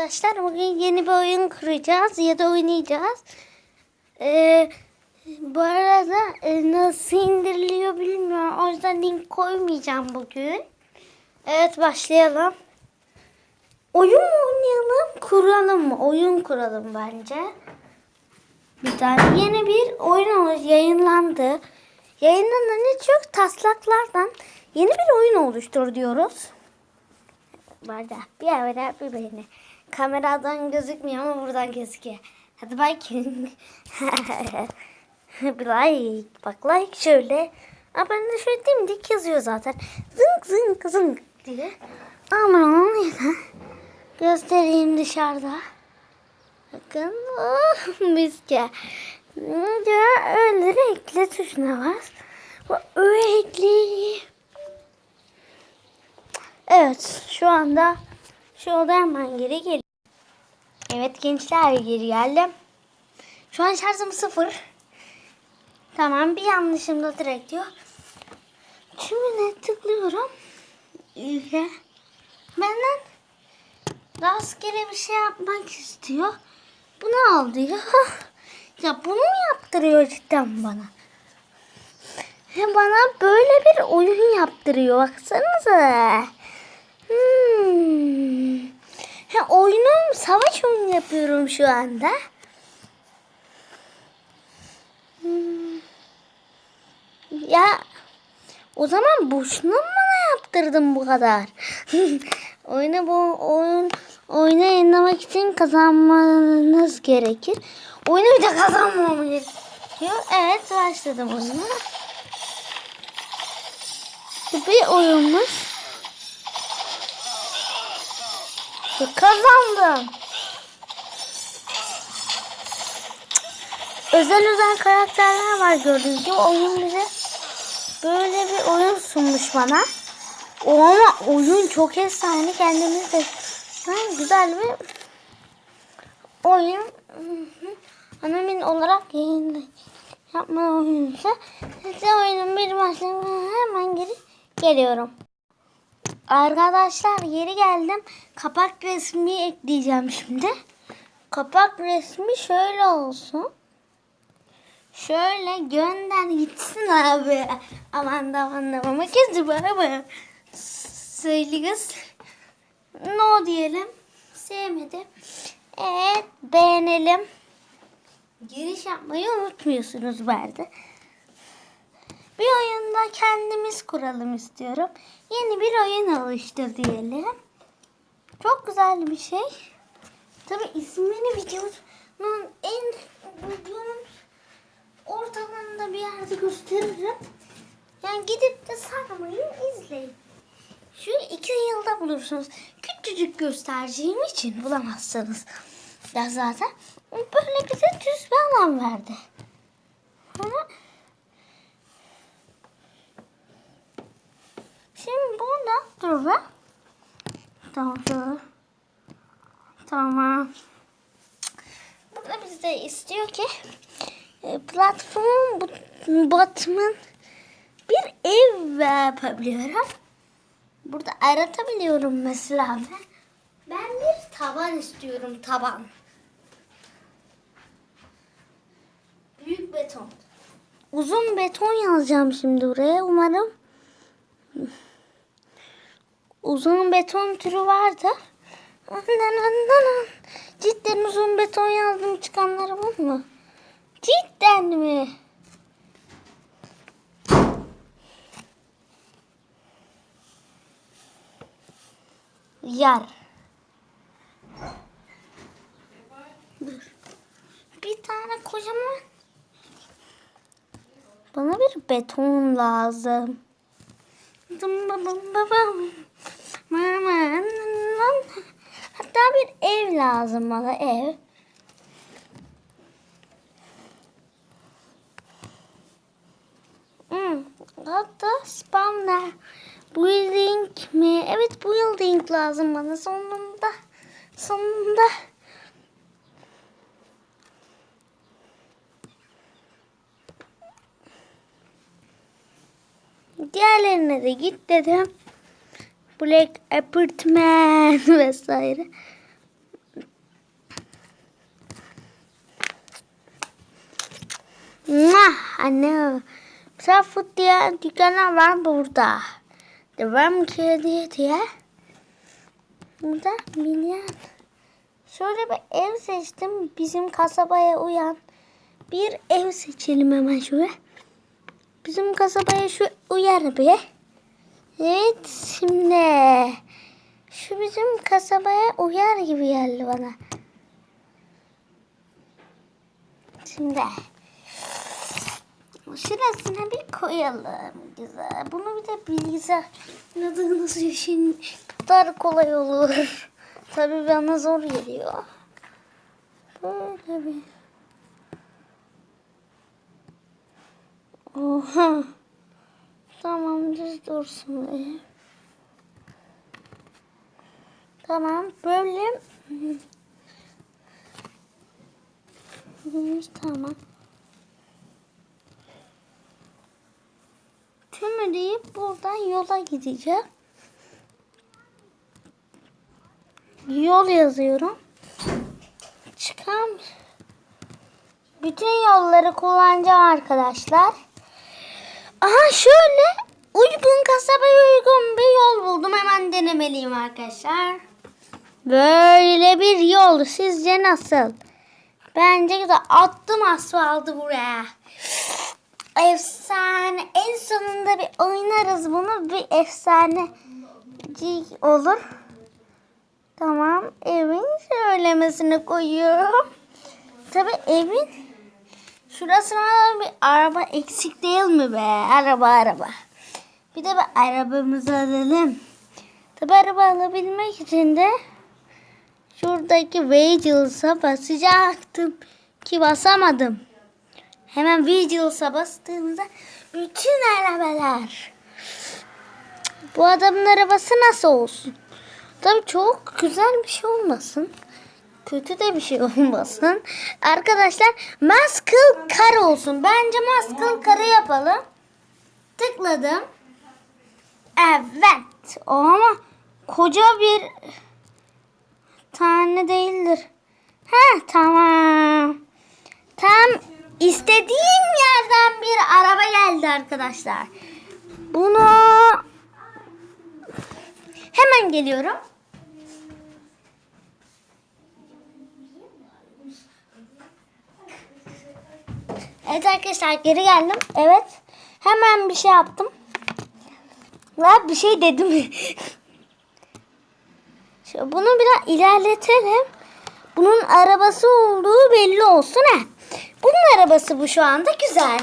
Arkadaşlar bugün yeni bir oyun kuracağız ya da oynayacağız. Ee, bu arada e, nasıl indiriliyor bilmiyorum. O yüzden link koymayacağım bugün. Evet başlayalım. Oyun mu oynayalım, kuralım mı? Oyun kuralım bence. Bir tane yeni bir oyun olu- yayınlandı. Yayınlanan çok taslaklardan yeni bir oyun oluştur diyoruz. Barda bir ara bir beni. Kameradan gözükmüyor ama buradan gözüküyor. Hadi bir like. Bak like şöyle. Aa, ben de şöyle dimdik yazıyor zaten. Zınk zınk zınk diye. Onu ya. Göstereyim dışarıda. Bakın. Oh, miske. Diyor öyle ekle tuşuna bas. Bu ekli. Evet şu anda şu oldu hemen geri gel. Evet gençler geri geldim. Şu an şarjım sıfır. Tamam bir yanlışım da direkt diyor. Tümüne tıklıyorum. İyi. Benden rastgele bir şey yapmak istiyor. Bunu al diyor. Ya bunu mu yaptırıyor cidden bana? Hem bana böyle bir oyun yaptırıyor. Baksanıza. Hmm. Ha, oyunum savaş oyunu yapıyorum şu anda. Hmm. Ya o zaman boşuna mı bana yaptırdın bu kadar? Oyunu bu oyun oyunu yayınlamak için kazanmanız gerekir. Oyunu bir de kazanmamı gerekiyor. Evet başladım oyuna. Bu bir oyunmuş. Kazandım. Özel özel karakterler var gördüğünüz gibi. Oyun bize böyle bir oyun sunmuş bana. O ama oyun çok efsane. Kendimiz de Ha, güzel bir oyun. Anomin olarak yayında yapma oyunsa. Size oyunun bir başlığına hemen geri geliyorum. Arkadaşlar geri geldim. Kapak resmi ekleyeceğim şimdi. Kapak resmi şöyle olsun. Şöyle gönder gitsin abi. Aman da aman da ama kızı bana Söyle kız. No diyelim. Sevmedim. Evet beğenelim. Giriş yapmayı unutmuyorsunuz bende. Bir oyunda kendimiz kuralım istiyorum. Yeni bir oyun oluştur diyelim. Çok güzel bir şey. Tabi ismini videonun en videonun ortalarında bir yerde gösteririm. Yani gidip de sarmayı izleyin. Şu iki yılda bulursunuz. Küçücük göstereceğim için bulamazsınız. Ya zaten böyle bize düz bir alan verdi. Ama Şimdi burada dur be. Tamam şöyle. Tamam. Burada bizde istiyor ki e, platform batman bir ev yapabiliyorum. Burada aratabiliyorum mesela ben. Ben bir taban istiyorum taban. Büyük beton. Uzun beton yazacağım şimdi buraya. Umarım uzun beton türü vardı. Cidden uzun beton yazdım çıkanları var mı? Cidden mi? Yar. Dur. Bir tane kocaman. Bana bir beton lazım. Dım bım. Mama. Hatta bir ev lazım bana ev. Hmm, hatta spawner. Building mi? Evet building lazım bana sonunda. Sonunda. Diğerlerine de git dedim. Black Apartment vesaire. Mwah, anne. Safut diye dükkanlar var burada. Devam kedi diye. Burada milyon. Şöyle bir ev seçtim. Bizim kasabaya uyan bir ev seçelim hemen şöyle. Bizim kasabaya şu uyar bir. Evet şimdi. Şu bizim kasabaya uyar gibi geldi bana. Şimdi. Şurasına bir koyalım. Güzel. Bunu bir de bilgisayar nasıl yaşayın kadar kolay olur. Tabii bana zor geliyor. Böyle bir. Oha. Tamam düz dursun. be. Tamam böyle. Tamam. Tümü deyip buradan yola gideceğim. Yol yazıyorum. Çıkan bütün yolları kullanacağım arkadaşlar. Aha şöyle uygun kasabaya uygun bir yol buldum. Hemen denemeliyim arkadaşlar. Böyle bir yol. Sizce nasıl? Bence güzel. Attım asfaltı buraya. Efsane. En sonunda bir oynarız bunu. Bir efsane olur. Tamam. Evin söylemesine koyuyorum. Tabi evin şurasına bir araba eksik değil mi be? Araba araba. Bir de bir arabamızı alalım. Tabi araba alabilmek için de şuradaki Vigils'a basacaktım ki basamadım. Hemen Vigils'a bastığımda bütün arabalar. Bu adamın arabası nasıl olsun? Tabii çok güzel bir şey olmasın. Kötü de bir şey olmasın. Arkadaşlar Muscle Car olsun. Bence Muscle Car'ı yapalım. Tıkladım. Evet. O ama koca bir tane değildir. Ha tamam. Tam istediğim yerden bir araba geldi arkadaşlar. Bunu hemen geliyorum. Evet arkadaşlar geri geldim. Evet. Hemen bir şey yaptım. Ya bir şey dedim. Şimdi bunu biraz ilerletelim. Bunun arabası olduğu belli olsun ha. Bunun arabası bu şu anda güzel.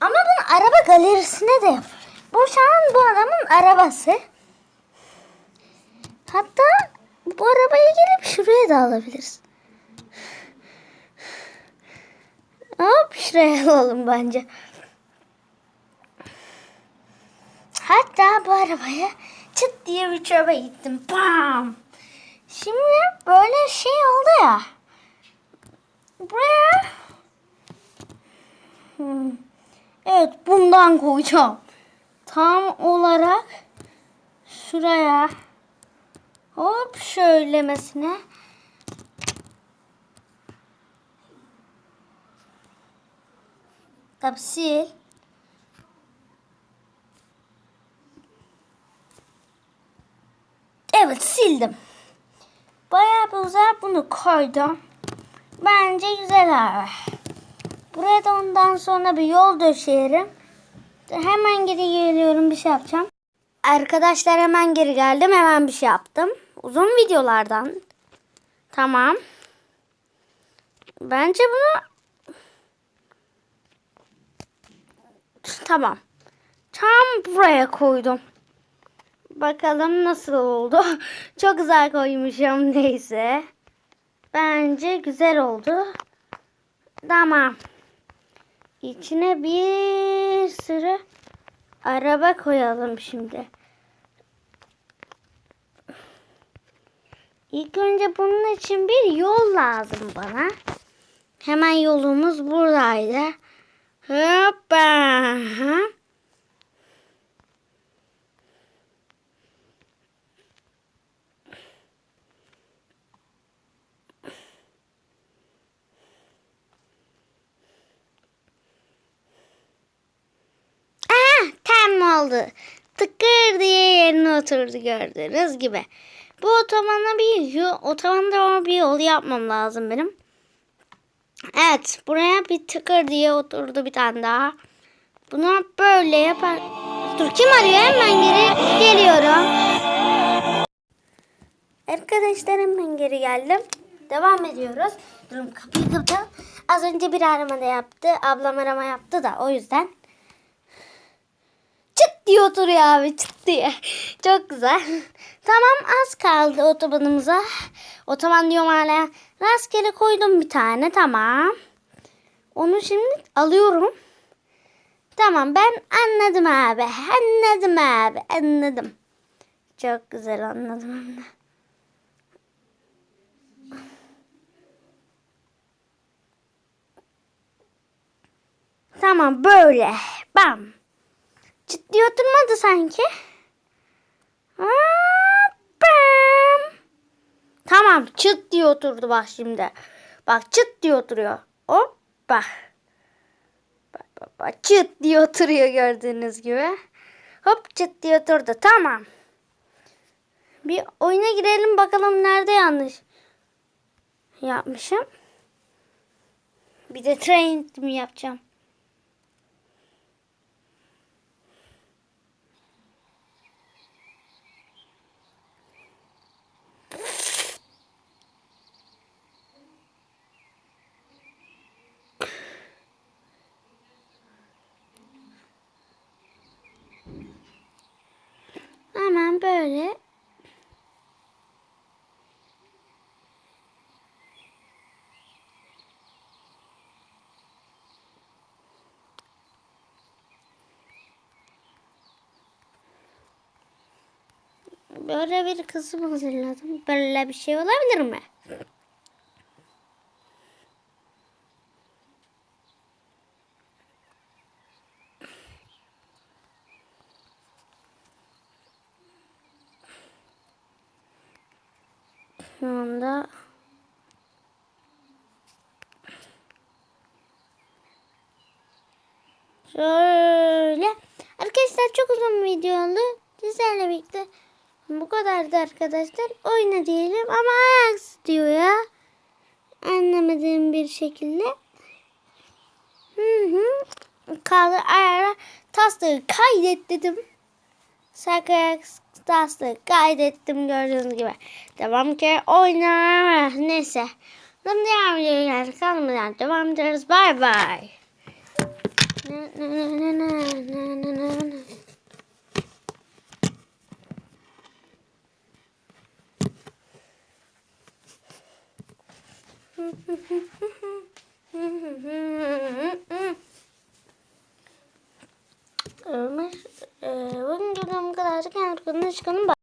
Ama bunun araba galerisine de yap. Bu şu an bu adamın arabası. Hatta bu arabayı gelip şuraya da alabiliriz. Hop şuraya alalım bence. Hatta bu arabaya çıt diye bir çöpe gittim. Bam. Şimdi böyle şey oldu ya. Buraya Hmm. Evet bundan koyacağım. Tam olarak şuraya hop şöylemesine Tabi sil. Evet sildim. Bayağı bir uzak bunu koydum. Bence güzel abi. Buraya da ondan sonra bir yol döşeyelim. Hemen geri geliyorum bir şey yapacağım. Arkadaşlar hemen geri geldim. Hemen bir şey yaptım. Uzun videolardan. Tamam. Bence bunu Tamam. Tam buraya koydum. Bakalım nasıl oldu. Çok güzel koymuşum neyse. Bence güzel oldu. Tamam. İçine bir sürü araba koyalım şimdi. İlk önce bunun için bir yol lazım bana. Hemen yolumuz buradaydı. Hoppa. oldu. Tıkır diye yerine oturdu gördüğünüz gibi. Bu otomana bir, otomanda bir yol yapmam lazım benim. Evet buraya bir tıkır diye oturdu bir tane daha. Bunu böyle yapar. Dur kim arıyor hemen geri geliyorum. Arkadaşlarım ben geri geldim. Devam ediyoruz. Durun kapıyı kapatalım. Az önce bir arama da yaptı. Ablam arama yaptı da o yüzden. Diye oturuyor abi çıt diye. Çok güzel. Tamam az kaldı otobanımıza. Otoban diyorum hala. Rastgele koydum bir tane tamam. Onu şimdi alıyorum. Tamam ben anladım abi. Anladım abi. Anladım. Çok güzel anladım de. Tamam böyle. Bam. Ciddi oturmadı sanki. Tamam çıt diye oturdu bak şimdi. Bak çıt diye oturuyor. Hop bak. Bak bak bak çıt diye oturuyor gördüğünüz gibi. Hop çıt diye oturdu. Tamam. Bir oyuna girelim bakalım nerede yanlış yapmışım. Bir de train mi yapacağım? Hemen böyle böyle bir kısım hazırladım. Böyle bir şey olabilir mi? Şu anda şöyle arkadaşlar çok uzun video oldu. Sizlerle birlikte bu kadardı arkadaşlar. Oyna diyelim ama ayak diyor ya. Anlamadığım bir şekilde. Hı hı. Kaldı ayara tasları kaydet dedim. Sakın tasları kaydettim gördüğünüz gibi. Devam ki oyna. Neyse. Şimdi ediyoruz. Yani kalmadan devam ediyoruz. Bye bye. Na, na, na, na, na, na, na, na. Ömür, e, bugün gördüğüm kadar kendine çıkalım. Bye.